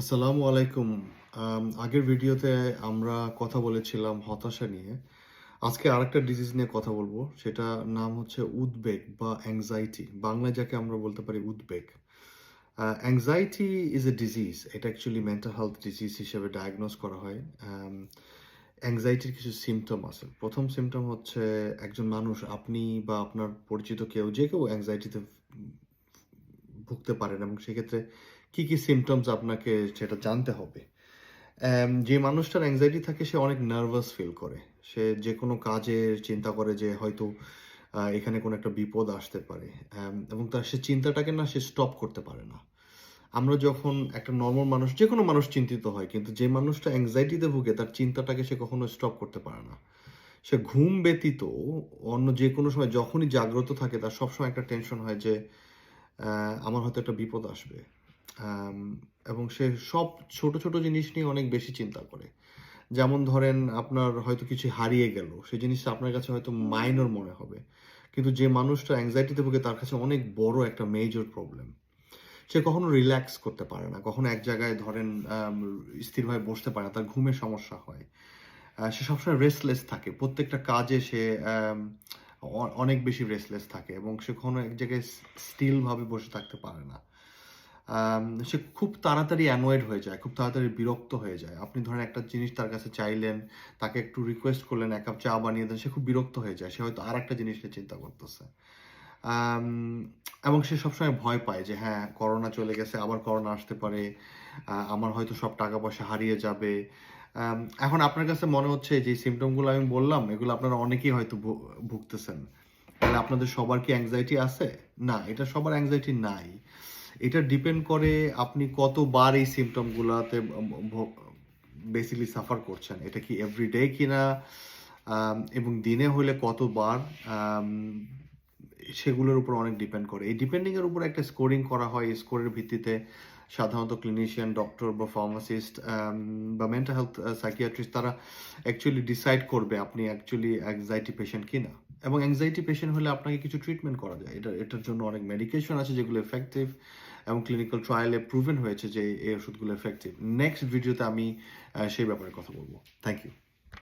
আসসালামু আলাইকুম। আগের ভিডিওতে আমরা কথা বলেছিলাম হতাশা নিয়ে। আজকে আরেকটা ডিজিজ নিয়ে কথা বলব সেটা নাম হচ্ছে উদ্বেগ বা অ্যাংজাইটি বাংলায় যাকে আমরা বলতে পারি উদ্বেগ। অ্যাংজাইটি ইজ এ ডিজিজ এটা অ্যাকচুয়ালি মেন্টাল হেলথ ডিজিজ হিসেবে ডায়াগনোজ করা হয়। অ্যাংজাইটির কিছু সিমটম আছে। প্রথম সিমটম হচ্ছে একজন মানুষ, আপনি বা আপনার পরিচিত কেউ, যে কেউ অ্যাংজাইটিতে ভুগতে পারেন এবং সেক্ষেত্রে কি কি সিমটমস আপনাকে সেটা জানতে হবে। যে মানুষটার অ্যাংজাইটি থাকে, সে অনেক নার্ভাস ফিল করে। সে যে কোনো কাজের চিন্তা করে যে হয়তো এখানে কোনো একটা বিপদ আসতে পারে। এবং তার সে চিন্তাটাকে না সে স্টপ করতে পারে না। আমরা যখন একটা নর্মাল মানুষ যে কোনো মানুষ চিন্তিত হয়, কিন্তু যে মানুষটা অ্যাংজাইটিতে ভুগে, তার চিন্তাটাকে সে কখনো স্টপ করতে পারে না। সে ঘুম ব্যতীত অন্য যে কোনো সময়, যখনই জাগ্রত থাকে, তার সবসময় একটা টেনশন হয় যে আমার হয়তো একটা বিপদ আসবে। এবং সে সব ছোট ছোট জিনিস নিয়ে অনেক বেশি চিন্তা করে। যেমন ধরেন আপনার হয়তো কিছু হারিয়ে গেল সেই জিনিসটা আপনার কাছে হয়তো মাইনর মনে হবে। কিন্তু যে মানুষটা অ্যাংজাইটিতে ভুগে তার কাছে অনেক বড় একটা মেজর প্রবলেম সে কখনো রিল্যাক্স করতে পারে না কখনো এক জায়গায় ধরেন স্থিরভাবে বসতে পারে না তার ঘুমের সমস্যা হয়। সে সবসময় রেস্টলেস থাকে। প্রত্যেকটা কাজে সে অনেক বেশি রেসলেস থাকে এবং সে কোনো এক জায়গায় স্টিলভাবে বসে থাকতে পারে না। সে খুব তাড়াতাড়ি অ্যানোয়েড হয়ে যায়, খুব তাড়াতাড়ি বিরক্ত হয়ে যায়। আপনি ধরেন একটা জিনিস তার কাছে চাইলেন, তাকে একটু রিকোয়েস্ট করলেন, এক কাপ চা বানিয়ে দেন, সে খুব বিরক্ত হয়ে যায়। সে হয়তো আর একটা জিনিস নিয়ে চিন্তা করতেছে। এবং সে সবসময় ভয় পায় যে হ্যাঁ করোনা চলে গেছে, আবার করোনা আসতে পারে আমার হয়তো সব টাকা পয়সা হারিয়ে যাবে। এখন আপনার কাছে মনে হচ্ছে যে সিমটমগুলো আমি বললাম, এগুলো আপনারা অনেকেই হয়তো ভুগতেছেন। তাহলে আপনাদের সবার কি অ্যাংজাইটি আছে? না, এটা সবার অ্যাংজাইটি নাই। এটা ডিপেন্ড করে আপনি কতবার এই সিমটমগুলোতে বেসিক্যালি সাফার করছেন। এটা কি এভরিডে কিনা? এবং দিনে হলে কতবার? সেগুলোর উপর অনেক ডিপেন্ড করে। এই ডিপেন্ডিং এর উপর একটা স্কোরিং করা হয়। স্কোরের ভিত্তিতে সাধারণত ক্লিনিশিয়ান ডক্টর বা ফার্মাসিস্ট বা মেন্টাল হেলথ সাইকিয়াট্রিস্ট তারা অ্যাকচুয়ালি ডিসাইড করবে আপনি অ্যাকচুয়ালি অ্যাংজাইটি পেশেন্ট কিনা। এবং অ্যাংজাইটি পেশেন্ট হলে আপনাকে কিছু ট্রিটমেন্ট করা যায়। এটা, এটার জন্য অনেক মেডিকেশন আছে যেগুলো এফেক্টিভ এবং ক্লিনিক্যাল ট্রায়ালে প্রুভেন হয়েছে যে এই ওষুধগুলো এফেক্টিভ নেক্সট ভিডিওতে আমি সেই ব্যাপারে কথা বলব। Thank you